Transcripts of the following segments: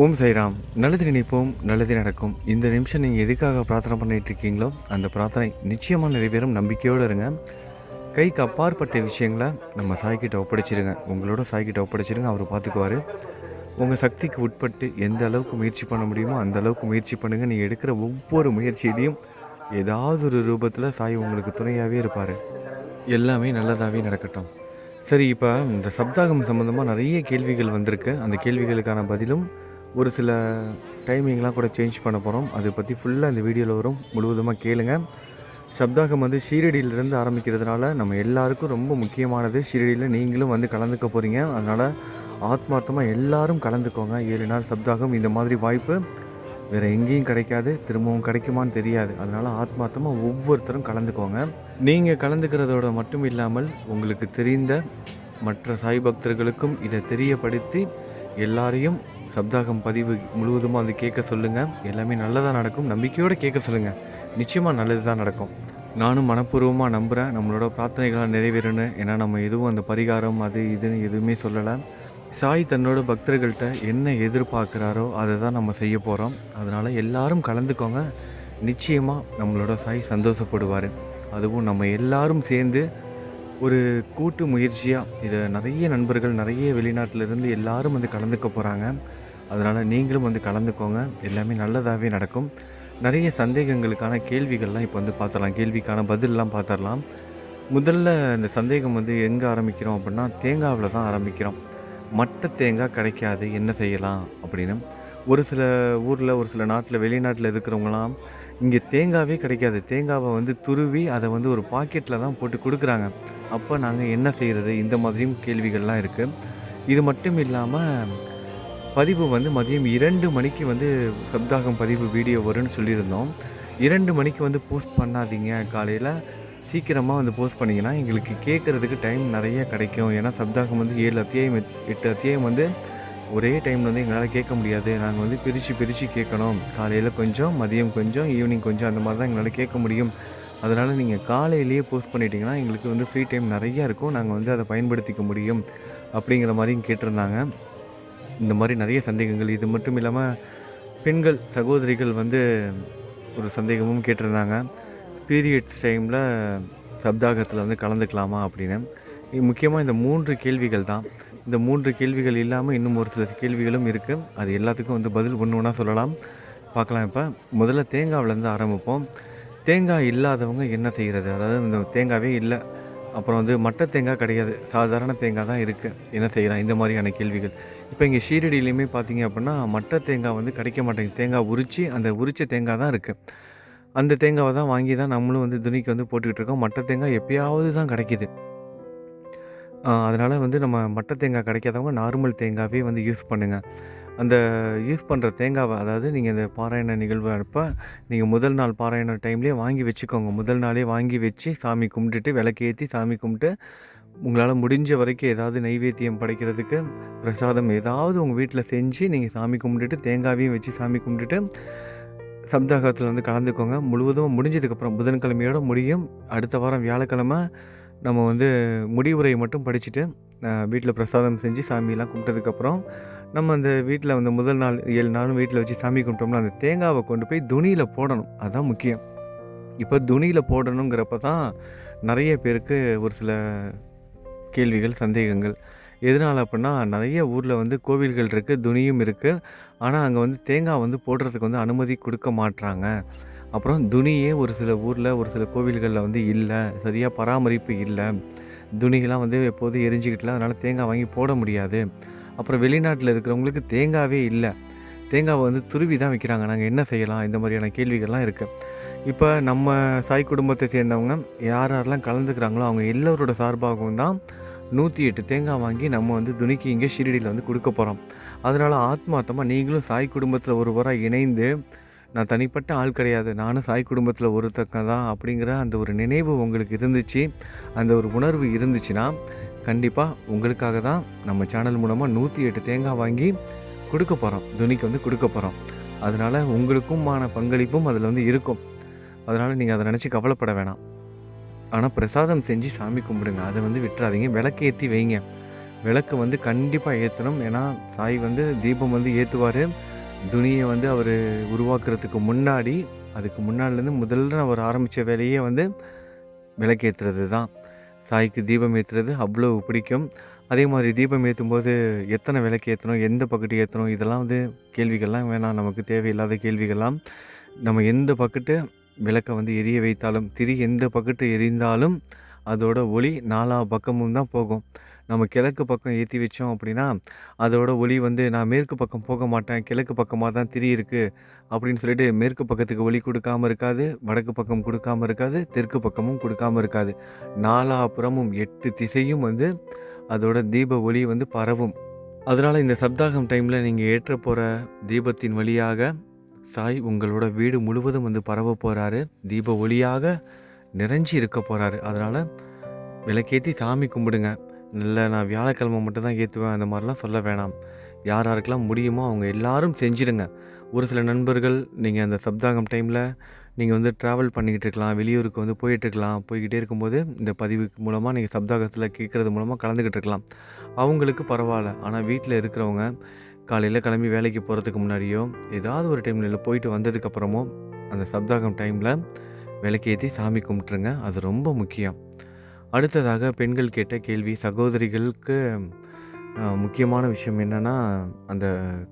ஓம் சைராம். நல்லது நினைப்போம் நல்லது நடக்கும். இந்த நிமிஷம் நீங்கள் எதுக்காக பிரார்த்தனை பண்ணிட்டு இருக்கீங்களோ அந்த பிரார்த்தனை நிச்சயமாக நிறைவேறும். நம்பிக்கையோடு இருங்க. கைக்கு அப்பாற்பட்ட விஷயங்களை நம்ம சாய்கிட்ட ஒப்படைச்சிருங்க. உங்களோட சாய்கிட்ட ஒப்படைச்சிருங்க. அவர் பார்த்துக்குவார் உங்கள் சக்திக்கு உட்பட்டு எந்த அளவுக்கு முயற்சி பண்ண முடியுமோ அந்த அளவுக்கு முயற்சி பண்ணுங்கள் நீங்கள் எடுக்கிற ஒவ்வொரு முயற்சியிலையும் ஏதாவது ஒரு ரூபத்தில் சாய் உங்களுக்கு துணையாகவே இருப்பார். எல்லாமே நல்லதாகவே நடக்கட்டும். சரி இப்போ இந்த சப்தாகம் சம்மந்தமாக நிறைய கேள்விகள் வந்திருக்கு. அந்த கேள்விகளுக்கான பதிலும் ஒரு சில டைமிங்லாம் கூட சேஞ்ச் பண்ண போகிறோம் அதை பற்றி ஃபுல்லாக இந்த வீடியோவில் வரும். முழுவதுமாக கேளுங்க. சப்தாகம் வந்து ஷீரடியிலிருந்து ஆரம்பிக்கிறதுனால நம்ம எல்லாருக்கும் ரொம்ப முக்கியமானது ஷீரடியில் நீங்களும் வந்து கலந்துக்க போகிறீங்க அதனால் ஆத்மார்த்தமாக எல்லாரும் கலந்துக்கோங்க. ஏழு நாள் சப்தாகம் இந்த மாதிரி வாய்ப்பு வேறு எங்கேயும் கிடைக்காது. திரும்பவும் கிடைக்குமான்னு தெரியாது. அதனால் ஆத்மார்த்தமாக ஒவ்வொருத்தரும் கலந்துக்கோங்க. நீங்கள் கலந்துக்கிறதோட மட்டும் இல்லாமல் உங்களுக்கு தெரிந்த மற்ற சாய் பக்தர்களுக்கும் இதை தெரியப்படுத்தி எல்லாரையும் சப்தாகம் பதிவு முழுவதுமாக வந்து கேட்க சொல்லுங்கள் எல்லாமே நல்லதாக நடக்கும். நம்பிக்கையோடு கேட்க சொல்லுங்கள் நிச்சயமாக நல்லது தான் நடக்கும். நானும் மனப்பூர்வமாக நம்புகிறேன் நம்மளோட பிரார்த்தனைகளாக நிறைவேறணும். ஏன்னா நம்ம எதுவும் அந்த பரிகாரம் அது இதுன்னு எதுவுமே சொல்லலை. சாய் தன்னோட பக்தர்கள்ட்ட என்ன எதிர்பார்க்குறாரோ அதை தான் நம்ம செய்ய போகிறோம் அதனால் எல்லாரும் கலந்துக்கோங்க. நிச்சயமாக நம்மளோட சாய் சந்தோஷப்படுவார். அதுவும் நம்ம எல்லாரும் சேர்ந்து ஒரு கூட்டு முயற்சியாக இதை நிறைய நண்பர்கள் நிறைய வெளிநாட்டிலேருந்து எல்லாரும் வந்து கலந்துக்க போகிறாங்க அதனால் நீங்களும் வந்து கலந்துக்கோங்க. எல்லாமே நல்லதாகவே நடக்கும். நிறைய சந்தேகங்களுக்கான கேள்விகள்லாம் இப்போ வந்து பார்த்துடலாம் கேள்விக்கான பதிலெலாம் பார்த்துடலாம் முதல்ல இந்த சந்தேகம் வந்து எங்கே ஆரம்பிக்கிறோம் அப்படின்னா தேங்காவில் தான் ஆரம்பிக்கிறோம். மற்ற தேங்காய் கிடைக்காது என்ன செய்யலாம் அப்படின்னு. ஒரு சில ஊரில் ஒரு சில நாட்டில் வெளிநாட்டில் இருக்கிறவங்களாம் இங்கே தேங்காவே கிடைக்காது. தேங்காவை வந்து துருவி அதை வந்து ஒரு பாக்கெட்டில் தான் போட்டு கொடுக்குறாங்க. அப்போ நாங்கள் என்ன செய்கிறது இந்த மாதிரியும் கேள்விகள்லாம் இருக்குது இது மட்டும் இல்லாமல் பதிவு வந்து மதியம் இரண்டு மணிக்கு வந்து சப்தாகம் பதிவு வீடியோ வரும்னு சொல்லியிருந்தோம். இரண்டு மணிக்கு வந்து போஸ்ட் பண்ணாதீங்க காலையில். சீக்கிரமாக வந்து போஸ்ட் பண்ணிங்கன்னா எங்களுக்கு கேட்குறதுக்கு டைம் நிறைய கிடைக்கும். ஏன்னா சப்தாகம் வந்து ஏழு அத்தியாயம் எட்டு அத்தியாயம் வந்து ஒரே டைமில் வந்து எங்களால் கேட்க முடியாது. நாங்கள் வந்து பிரித்து பிரித்து கேட்கணும். காலையில் கொஞ்சம் மதியம் கொஞ்சம் ஈவினிங் கொஞ்சம் அந்த மாதிரி தான் எங்களால் கேட்க முடியும். அதனால் நீங்கள் காலையிலேயே போஸ்ட் பண்ணிட்டீங்கன்னா எங்களுக்கு வந்து ஃப்ரீ டைம் நிறையா இருக்கும். நாங்கள் வந்து அதை பயன்படுத்திக்க முடியும் அப்படிங்கிற மாதிரியும் கேட்டிருந்தாங்க. இந்த மாதிரி நிறைய சந்தேகங்கள். இது மட்டும் இல்லாமல் பெண்கள் சகோதரிகள் வந்து ஒரு சந்தேகமும் கேட்டிருந்தாங்க. பீரியட்ஸ் டைமில் சப்தாகத்தில் வந்து கலந்துக்கலாமா அப்படின்னு. முக்கியமாக இந்த மூன்று கேள்விகள் தான். இந்த மூன்று கேள்விகள் இல்லாமல் இன்னும் ஒரு சில கேள்விகளும் இருக்குது அது எல்லாத்துக்கும் வந்து பதில் ஒன்று ஒன்றா சொல்லலாம். பார்க்கலாம் இப்போ. முதல்ல தேங்காவிலேருந்து ஆரம்பிப்போம். தேங்காய் இல்லாதவங்க என்ன செய்கிறது அதாவது இந்த தேங்காவே இல்லை. அப்புறம் வந்து மட்ட தேங்காய் கிடையாது. சாதாரண தேங்காய் தான் இருக்குது என்ன செய்யலாம்? இந்த மாதிரியான கேள்விகள். இப்போ இங்கே ஷீரடியிலையுமே பார்த்தீங்க அப்படின்னா மட்டை தேங்காய் வந்து கிடைக்க மாட்டேங்குது. தேங்காய் உரித்து அந்த உரிச்ச தேங்காய் தான் இருக்குது அந்த தேங்காவை தான் வாங்கி தான் நம்மளும் வந்து துணிக்கு வந்து போட்டுக்கிட்டு இருக்கோம். மட்டை தேங்காய் எப்பயாவது தான் கிடைக்கிது. அதனால் வந்து நம்ம மட்டை தேங்காய் கிடைக்காதவங்க நார்மல் தேங்காவே வந்து யூஸ் பண்ணுங்கள் அந்த யூஸ் பண்ணுற தேங்காவை அதாவது நீங்கள் இந்த பாராயண நிகழ்வு அப்போ நீங்கள் முதல் நாள் பாராயண டைம்லேயே வாங்கி வச்சுக்கோங்க. முதல் நாளே வாங்கி வச்சு சாமி கும்பிட்டுட்டு விளக்கேற்றி சாமி கும்பிட்டு உங்களால் முடிஞ்ச வரைக்கும் ஏதாவது நைவேத்தியம் படைக்கிறதுக்கு பிரசாதம் ஏதாவது உங்கள் வீட்டில் செஞ்சு நீங்கள் சாமி கும்பிட்டுட்டு தேங்காவையும் வச்சு சாமி கும்பிட்டுட்டு சப்தாகத்தில் வந்து கலந்துக்கோங்க. முழுவதும் முடிஞ்சதுக்கப்புறம் புதன்கிழமையோட முடியும். அடுத்த வாரம் வியாழக்கிழமை நம்ம வந்து முடிவுரை மட்டும் படிச்சுட்டு வீட்டில் பிரசாதம் செஞ்சு சாமியெல்லாம் கும்பிட்டதுக்கப்புறம் நம்ம அந்த வீட்டில் வந்து முதல் நாள் ஏழு நாளும் வீட்டில் வச்சு சாமி கும்பிட்டோம்னா அந்த தேங்காவை கொண்டு போய் துணியில் போடணும். அதுதான் முக்கியம். இப்போ துணியில் போடணுங்கிறப்ப தான் நிறைய பேருக்கு ஒரு சில கேள்விகள் சந்தேகங்கள். எதனால் அப்படின்னா நிறைய ஊரில் வந்து கோவில்கள் இருக்குது துணியும் இருக்குது ஆனால் அங்கே வந்து தேங்காய் வந்து போடுறதுக்கு வந்து அனுமதி கொடுக்க மாட்டுறாங்க அப்புறம் துணியே ஒரு சில ஊரில் ஒரு சில கோவில்களில் வந்து இல்லை. சரியாக பராமரிப்பு இல்லை. துணிகள்லாம் வந்து எப்போதும் எரிஞ்சிக்கிட்டுல அதனால் தேங்காய் வாங்கி போட முடியாது. அப்புறம் வெளிநாட்டில் இருக்கிறவங்களுக்கு தேங்காவே இல்லை. தேங்காவை வந்து துருவி தான் வைக்கிறாங்க. நாங்கள் என்ன செய்யலாம்? இந்த மாதிரியான கேள்விகள்லாம் இருக்குது இப்போ நம்ம சாய் குடும்பத்தை சேர்ந்தவங்க யார் யாரெல்லாம் கலந்துக்கிறாங்களோ அவங்க எல்லோரோட சார்பாகவும் தான் நூற்றி எட்டு தேங்காய் வாங்கி நம்ம வந்து துணிக்கு இங்கே ஷிரடியில் வந்து கொடுக்க போகிறோம் அதனால் ஆத்மார்த்தமாக நீங்களும் சாய் குடும்பத்தில் ஒருவராக இணைந்து நான் தனிப்பட்ட ஆள் கிடையாது நானும் சாய் குடும்பத்தில் ஒருத்தக்கம் தான் அப்படிங்கிற அந்த ஒரு நினைவு உங்களுக்கு இருந்துச்சு அந்த ஒரு உணர்வு இருந்துச்சுன்னா கண்டிப்பாக உங்களுக்காக தான் நம்ம சேனல் மூலமாக நூற்றி எட்டு தேங்காய் வாங்கி கொடுக்க போகிறோம் துணிக்கு வந்து கொடுக்க போகிறோம் அதனால் உங்களுக்குமான பங்களிப்பும் அதில் வந்து இருக்கும். அதனால் நீங்கள் அதை நினச்சி கவலைப்பட வேணாம். ஆனால் பிரசாதம் செஞ்சு சாமி கும்பிடுங்க. அதை வந்து விட்டுறாதீங்க. விளக்கு ஏற்றி வைங்க. விளக்கு வந்து கண்டிப்பாக ஏற்றணும் ஏன்னா சாய் வந்து தீபம் வந்து ஏற்றுவார் துணியை வந்து அவர் உருவாக்குறதுக்கு முன்னாடி அதுக்கு முன்னாடிலேருந்து முதல்ல அவர் ஆரம்பித்த வேலையே வந்து விளக்கேற்றுறது தான். சாய்க்கு தீபம் ஏற்றுறது அவ்வளோ பிடிக்கும். அதே மாதிரி தீபம் ஏற்றும்போது எத்தனை விளக்கு ஏற்றணும் எந்த பக்கெட்டு ஏற்றணும் இதெல்லாம் வந்து கேள்விகள்லாம் வேணாம். நமக்கு தேவையில்லாத கேள்விகள்லாம். நம்ம எந்த பக்கெட்டு விளக்கை வந்து எரிய வைத்தாலும் திரி எந்த பக்கத்தை எரிந்தாலும் அதோட ஒளி நாலா பக்கமும் தான் போகும். நம்ம கிழக்கு பக்கம் ஏற்றி வச்சோம் அப்படின்னா அதோட ஒளி வந்து நான் மேற்கு பக்கம் போக மாட்டேன் கிழக்கு பக்கமாக தான் திரி இருக்குது அப்படின்னு சொல்லிட்டு மேற்கு பக்கத்துக்கு ஒளி கொடுக்காம இருக்காது வடக்கு பக்கம் கொடுக்காம இருக்காது தெற்கு பக்கமும் கொடுக்காம இருக்காது. நாலாபுறமும் எட்டு திசையும் வந்து அதோட தீப ஒளி வந்து பரவும். அதனால் இந்த சப்தாகம் டைமில் நீங்கள் ஏற்ற போகிற தீபத்தின் வழியாக சாய் உங்களோட வீடு முழுவதும் வந்து பரவ போகிறாரு தீப ஒளியாக நிறைஞ்சி இருக்க போகிறாரு அதனால் விளக்கேற்றி சாமி கும்பிடுங்க. இல்லை நான் வியாழக்கிழமை மட்டும்தான் ஏற்றுவேன் அந்த மாதிரிலாம் சொல்ல வேணாம். யார் யாருக்கெல்லாம் முடியுமோ அவங்க எல்லாரும் செஞ்சிடுங்க ஒரு சில நண்பர்கள் நீங்கள் அந்த சப்தாகம் டைமில் நீங்கள் வந்து ட்ராவல் பண்ணிக்கிட்டு இருக்கலாம். வெளியூருக்கு வந்து போயிட்டுருக்கலாம் போய்கிட்டே இருக்கும்போது இந்த பதிவு மூலமாக நீங்கள் சப்தாகத்தில் கேட்குறது மூலமாக கலந்துக்கிட்டு இருக்கலாம். அவங்களுக்கு பரவாயில்ல. ஆனால் வீட்டில் இருக்கிறவங்க காலையில் கிளம்பி வேலைக்கு போகிறதுக்கு முன்னாடியோ ஏதாவது ஒரு டைமில் இல்லை போயிட்டு வந்ததுக்கப்புறமோ அந்த சப்தாகம் டைமில் விளக்கேற்றி சாமி கும்பிட்ருங்க அது ரொம்ப முக்கியம். அடுத்ததாக பெண்கள் கேட்ட கேள்வி சகோதரிகளுக்கு முக்கியமான விஷயம் என்னென்னா அந்த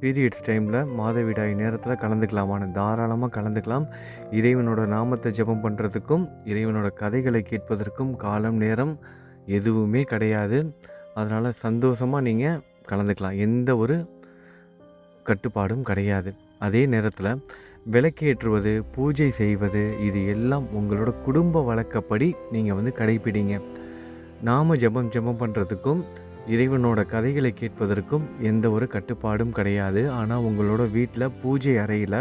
பீரியட்ஸ் டைமில் மாதவிடாய் நேரத்தில் கலந்துக்கலாமான்னு தாராளமாக கலந்துக்கலாம். இறைவனோட நாமத்தை ஜெபம் பண்ணுறதுக்கும் இறைவனோட கதைகளை கேட்பதற்கும் காலம் நேரம் எதுவுமே கிடையாது. அதனால் சந்தோஷமாக நீங்கள் கலந்துக்கலாம். எந்த ஒரு கட்டுப்பாடும் கிடையாது. அதே நேரத்தில் விளக்கேற்றுவது பூஜை செய்வது இது எல்லாம் உங்களோட குடும்ப வழக்கப்படி நீங்கள் வந்து கடைப்பிடிங்க. நாம ஜெபம் ஜெபம் பண்ணுறதுக்கும் இறைவனோட கதைகளை கேட்பதற்கும் எந்த ஒரு கட்டுப்பாடும் கிடையாது. ஆனால் உங்களோட வீட்டில் பூஜை அறையில்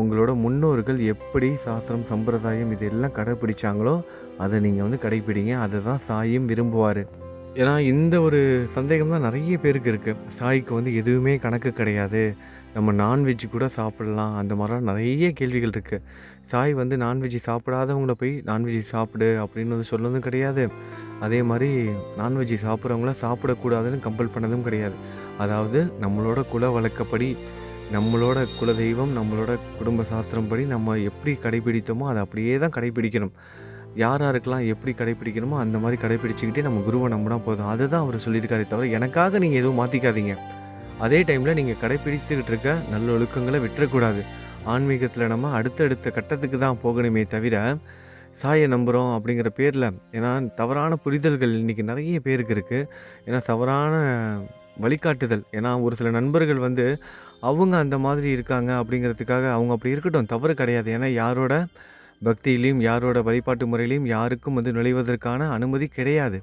உங்களோட முன்னோர்கள் எப்படி சாஸ்திரம் சம்பிரதாயம் இதெல்லாம் கடைப்பிடிச்சாங்களோ அதை நீங்கள் வந்து கடைப்பிடிங்க. அதை தான் சாயும் விரும்புவார். ஏன்னா இந்த ஒரு சந்தேகம் தான் நிறைய பேருக்கு இருக்குது சாய்க்கு வந்து எதுவுமே கணக்கு கிடையாது. நம்ம நான்வெஜ் கூட சாப்பிடலாம். அந்த மாதிரிலாம் நிறைய கேள்விகள் இருக்குது சாய் வந்து நான்வெஜ் சாப்பிடாதவங்கள போய் நான்வெஜ் சாப்பிடு அப்படின்னு வந்து சொல்லதும் கிடையாது. அதே மாதிரி நான்வெஜ் சாப்பிட்றவங்கள சாப்பிடக்கூடாதுன்னு கம்பல் பண்ணதும் கிடையாது. அதாவது நம்மளோட குல வழக்கப்படி நம்மளோட குலதெய்வம் நம்மளோட குடும்ப சாஸ்திரம் படி நம்ம எப்படி கடைபிடித்தோமோ அதை அப்படியே தான் கடைபிடிக்கணும். யார் யாருக்கெல்லாம் எப்படி கடைப்பிடிக்கணுமோ அந்த மாதிரி கடைப்பிடிச்சிக்கிட்டே நம்ம குருவை நம்பினா போதும். அதை தான் அவர் சொல்லியிருக்காரே தவிர எனக்காக நீங்கள் எதுவும் மாற்றிக்காதீங்க அதே டைமில் நீங்கள் கடைப்பிடித்துக்கிட்டு இருக்க நல்ல ஒழுக்கங்களை விட்டுறக்கூடாது. ஆன்மீகத்தில் நம்ம அடுத்தடுத்த கட்டத்துக்கு தான் போகணுமே தவிர சாயை நம்புகிறோம் அப்படிங்கிற பேரில் ஏன்னா தவறான புரிதல்கள் இன்றைக்கி நிறைய பேருக்கு இருக்குது ஏன்னா தவறான வழிகாட்டுதல் ஏன்னா ஒரு சில நண்பர்கள் வந்து அவங்க அந்த மாதிரி இருக்காங்க அப்படிங்கிறதுக்காக அவங்க அப்படி இருக்கட்டும் தவறு கிடையாது. ஏன்னா யாரோட பக்தியிலையும் யாரோட வழிபாட்டு முறையிலையும் யாருக்கும் வந்து நுழைவதற்கான அனுமதி கிடையாது.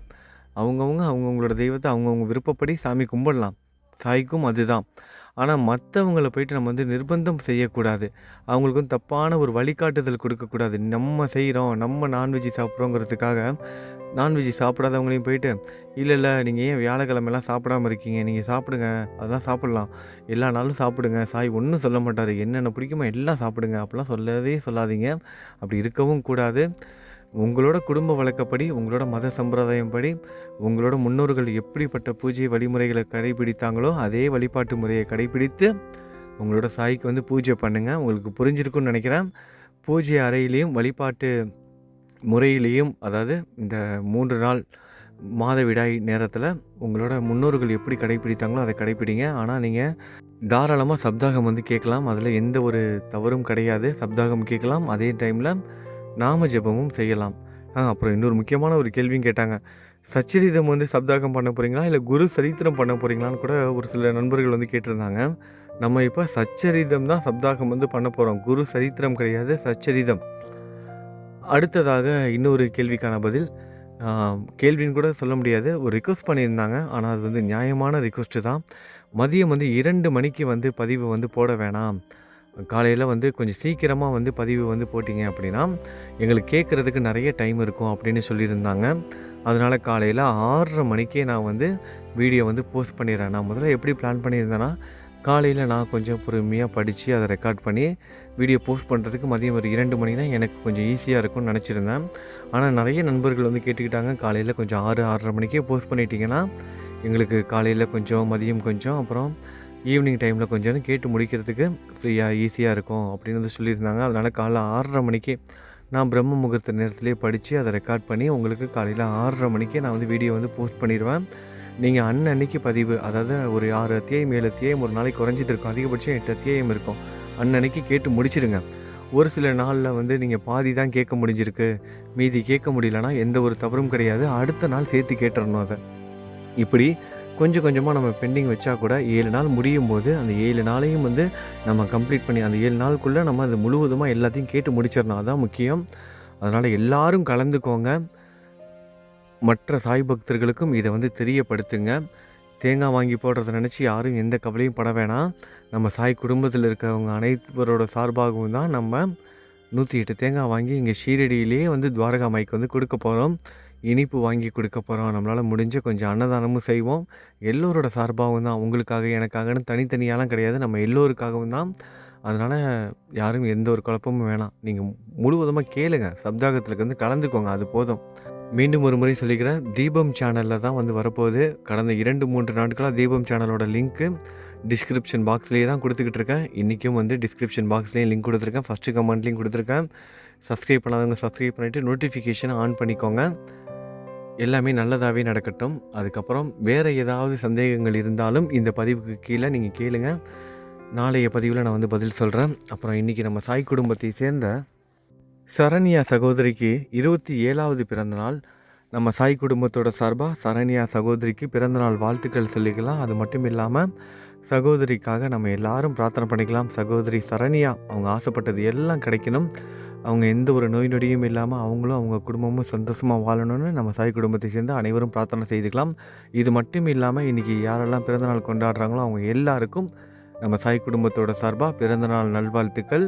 அவங்கவுங்க அவங்கவுங்களோட தெய்வத்தை அவங்கவுங்க விருப்பப்படி சாமி கும்பிடலாம். சாய்க்கும் அதுதான். ஆனால் மற்றவங்கள போயிட்டு நம்ம வந்து நிர்பந்தம் செய்யக்கூடாது. அவங்களுக்கும் தப்பான ஒரு வழிகாட்டுதல் கொடுக்கக்கூடாது. நம்ம செய்கிறோம் நம்ம நான்வெஜ் சாப்பிட்றோங்கிறதுக்காக நான்வெஜ் சாப்பிடாதவங்களையும் போயிட்டு இல்லை இல்லை நீங்கள் ஏன் வியாழக்கிழமெல்லாம் சாப்பிடாம இருக்கீங்க? நீங்கள் சாப்பிடுங்க. அதெல்லாம் சாப்பிட்லாம். எல்லா நாளும் சாப்பிடுங்க. சாய் ஒன்றும் சொல்ல மாட்டார். என்னென்ன பிடிக்குமோ எல்லாம் சாப்பிடுங்க. அப்படிலாம் சொல்லவே சொல்லாதீங்க. அப்படி இருக்கவும் கூடாது. உங்களோட குடும்ப வழக்கப்படி உங்களோட மத சம்பிரதாயம் படி உங்களோட முன்னோர்கள் எப்படிப்பட்ட பூஜை வழிமுறைகளை கடைபிடித்தாங்களோ அதே வழிபாட்டு முறையை கடைபிடித்து உங்களோட சாய்க்கு வந்து பூஜை பண்ணுங்கள் உங்களுக்கு புரிஞ்சிருக்கும்னு நினைக்கிறேன். பூஜை அறையிலையும் வழிபாட்டு முறையிலையும் அதாவது இந்த மூன்று நாள் மாதவிடாய் நேரத்தில் உங்களோட முன்னோர்கள் எப்படி கடைபிடித்தாங்களோ அதை கடைப்பிடிங்க. ஆனால் நீங்கள் தாராளமாக சப்தாகம் வந்து கேட்கலாம். அதில் எந்த ஒரு தவறும் கிடையாது. சப்தாகம் கேட்கலாம். அதே டைமில் நாம ஜெபமும் செய்யலாம். ஆ அப்புறம் இன்னொரு முக்கியமான ஒரு கேள்வியும் கேட்டாங்க. சச்சரிதம் வந்து சப்தாகம் பண்ண போகிறீங்களா இல்லை குரு சரித்திரம் பண்ண போகிறீங்களான்னு கூட ஒரு சில நண்பர்கள் வந்து கேட்டிருந்தாங்க. நம்ம இப்போ சச்சரிதம் தான் சப்தாகம் வந்து பண்ண போகிறோம் குரு சரித்திரம் கிடையாது சச்சரிதம். அடுத்ததாக இன்னொரு கேள்விக்கான பதில். கேள்வின்னு கூட சொல்ல முடியாது. ஒரு ரிக்வஸ்ட் பண்ணியிருந்தாங்க. ஆனால் அது வந்து நியாயமான ரிக்வஸ்ட்டு தான். மதியம் வந்து இரண்டு மணிக்கு வந்து பதிவு வந்து போட வேணாம். காலையில் வந்து கொஞ்சம் சீக்கிரமாக வந்து பதிவு வந்து போட்டிங்க அப்படின்னா எங்களுக்கு கேட்குறதுக்கு நிறைய டைம் இருக்கும் அப்படின்னு சொல்லியிருந்தாங்க. அதனால் காலையில் ஆறரை மணிக்கே நான் வந்து வீடியோ வந்து போஸ்ட் பண்ணிடுறேன். நான் முதல்ல எப்படி பிளான் பண்ணியிருந்தேன்னா காலையில் நான் கொஞ்சம் பொறுமையாக படித்து அதை ரெக்கார்ட் பண்ணி வீடியோ போஸ்ட் பண்ணுறதுக்கு மதியம் ஒரு இரண்டு மணினா எனக்கு கொஞ்சம் ஈஸியாக இருக்கும்னு நினச்சிருந்தேன். ஆனால் நிறைய நண்பர்கள் வந்து கேட்டுக்கிட்டாங்க. காலையில் கொஞ்சம் ஆறு ஆறரை மணிக்கே போஸ்ட் பண்ணிட்டீங்கன்னா எங்களுக்கு காலையில் கொஞ்சம் மதியம் கொஞ்சம் அப்புறம் ஈவினிங் டைமில் கொஞ்சம் கேட்டு முடிக்கிறதுக்கு ஃப்ரீயாக ஈஸியாக இருக்கும் அப்படின்னு வந்து சொல்லியிருந்தாங்க. அதனால் காலைல ஆறரை மணிக்கு நான் பிரம்ம முகூர்த்த நேரத்துலேயே படித்து அதை ரெக்கார்ட் பண்ணி உங்களுக்கு காலையில் ஆறரை மணிக்கே நான் வந்து வீடியோ வந்து போஸ்ட் பண்ணிடுவேன் நீங்கள் அன்னன்னைக்கு பதிவு அதாவது ஒரு ஆறு அத்தியாயம் ஏழு அத்தியாயம் ஒரு நாளைக்கு குறைஞ்சிட்டு இருக்கும். அதிகபட்சம் எட்டு அத்தியாயம் இருக்கும். அன்னன்னைக்கு கேட்டு முடிச்சிடுங்க ஒரு சில நாளில் வந்து நீங்கள் பாதி தான் கேட்க முடிஞ்சிருக்கு. மீதி கேட்க முடியலன்னா எந்த ஒரு தவறும் கிடையாது. அடுத்த நாள் சேர்த்து கேட்டுறணும் அதை. இப்படி கொஞ்சம் கொஞ்சமாக நம்ம பெண்டிங் வச்சா கூட ஏழு நாள் முடியும் போது அந்த ஏழு நாளையும் வந்து நம்ம கம்ப்ளீட் பண்ணி அந்த ஏழு நாளுக்குள்ளே நம்ம அது முழுவதுமாக எல்லாத்தையும் கேட்டு முடிச்சிடணும். அதுதான் முக்கியம். அதனால் எல்லாரும் கலந்துக்கோங்க. மற்ற சாய் பக்தர்களுக்கும் இதை வந்து தெரியப்படுத்துங்க. தேங்காய் வாங்கி போடுறத நினச்சி யாரும் எந்த கவலையும் பட வேணாம். நம்ம சாய் குடும்பத்தில் இருக்கிறவங்க அனைவரோட சார்பாகவும் தான் நம்ம நூற்றி எட்டு தேங்காய் வாங்கி இங்கே ஷீரடியிலேயே வந்து துவாரகா மைக்கு வந்து கொடுக்க போகிறோம் இனிப்பு வாங்கி கொடுக்க போகிறோம் நம்மளால் முடிஞ்ச கொஞ்சம் அன்னதானமும் செய்வோம். எல்லோரோட சார்பாகவும் தான் உங்களுக்காக எனக்காகன்னு தனித்தனியாலாம் கிடையாது. நம்ம எல்லோருக்காகவும் தான். அதனால் யாரும் எந்த ஒரு குழப்பமும் வேணாம். நீங்கள் முழுவதுமாக கேளுங்க. சப்தாகத்தில் வந்து கலந்துக்கோங்க. அது போதும். மீண்டும் ஒரு முறை சொல்லிக்கிறேன். தீபம் சேனலில் தான் வந்து வரப்போகுது. கடந்த இரண்டு மூன்று நாட்களாக தீபம் சேனலோட லிங்க்கு டிஸ்கிரிப்ஷன் பாக்ஸ்லேயே தான் கொடுத்துக்கிட்டு இருக்கேன். இன்றைக்கும் வந்து டிஸ்கிரிப்ஷன் பாக்ஸ்லேயும் லிங்க் கொடுத்துருக்கேன். ஃபஸ்ட்டு கமெண்ட்லேயும் கொடுத்துருக்கேன். சப்ஸ்கிரைப் பண்ணாதவங்க சப்ஸ்கிரைப் பண்ணிவிட்டு நோட்டிஃபிகேஷனை ஆன் பண்ணிக்கோங்க. எல்லாமே நல்லதாகவே நடக்கட்டும். அதுக்கப்புறம் வேறு ஏதாவது சந்தேகங்கள் இருந்தாலும் இந்த பதிவுக்கு கீழே நீங்கள் கேளுங்கள் நாளைய பதிவில் நான் வந்து பதில் சொல்கிறேன் அப்புறம் இன்றைக்கி நம்ம சாய் குடும்பத்தை சேர்ந்த சரண்யா சகோதரிக்கு இருபத்தி ஏழாவது பிறந்தநாள். நம்ம சாய் குடும்பத்தோட சார்பாக சரண்யா சகோதரிக்கு பிறந்தநாள் வாழ்த்துக்கள் சொல்லிக்கலாம். அது மட்டும் இல்லாமல் சகோதரிக்காக நம்ம எல்லாரும் பிரார்த்தனை பண்ணிக்கலாம். சகோதரி சரண்யா அவங்க ஆசைப்பட்டது எல்லாம் கிடைக்கணும். அவங்க எந்த ஒரு நோய் நொடியும் இல்லாமல் அவங்களும் அவங்க குடும்பமும் சந்தோஷமாக வாழணும்னு நம்ம சாய் குடும்பத்தை சேர்ந்து அனைவரும் பிரார்த்தனை செய்துக்கலாம். இது மட்டும் இல்லாமல் இன்றைக்கி யாரெல்லாம் பிறந்தநாள் கொண்டாடுறாங்களோ அவங்க எல்லாருக்கும் நம்ம சாய் குடும்பத்தோட சார்பாக பிறந்தநாள் நல்வாழ்த்துக்கள்.